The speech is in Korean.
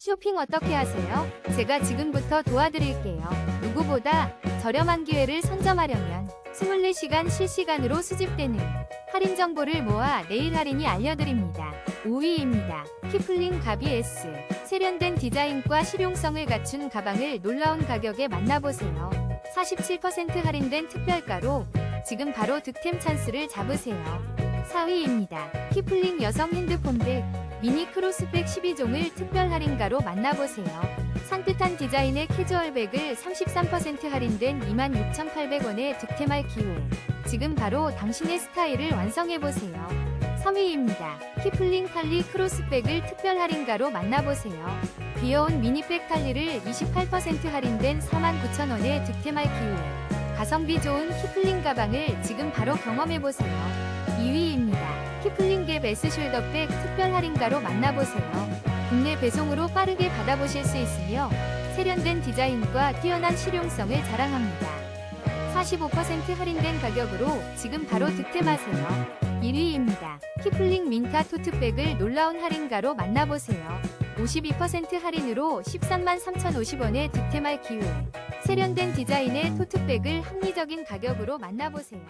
쇼핑 어떻게 하세요? 제가 지금부터 도와드릴게요. 누구보다 저렴한 기회를 선점하려면 24시간 실시간으로 수집되는 할인 정보를 모아 내일 할인이 알려드립니다. 5위입니다. 키플링 가비 S. 세련된 디자인과 실용성을 갖춘 가방을 놀라운 가격에 만나보세요. 47% 할인된 특별가로 지금 바로 득템 찬스를 잡으세요. 4위입니다. 키플링 여성 핸드폰백 미니 크로스백 12종을 특별 할인가로 만나보세요. 산뜻한 디자인의 캐주얼백을 33% 할인된 26,800원에 득템할 기회. 지금 바로 당신의 스타일을 완성해보세요. 3위입니다. 키플링 탈리 크로스백을 특별 할인가로 만나보세요. 귀여운 미니백 탈리를 28% 할인된 49,000원에 득템할 기회. 가성비 좋은 키플링 가방을 지금 바로 경험해보세요. 2위입니다. 키플링 갭 S 숄더백 특별 할인가로 만나보세요. 국내 배송으로 빠르게 받아보실 수 있으며 세련된 디자인과 뛰어난 실용성을 자랑합니다. 45% 할인된 가격으로 지금 바로 득템하세요. 1위입니다. 키플링 민타 토트백을 놀라운 할인가로 만나보세요. 52% 할인으로 13만 3,050원에 득템할 기회. 세련된 디자인의 토트백을 합리적인 가격으로 만나보세요.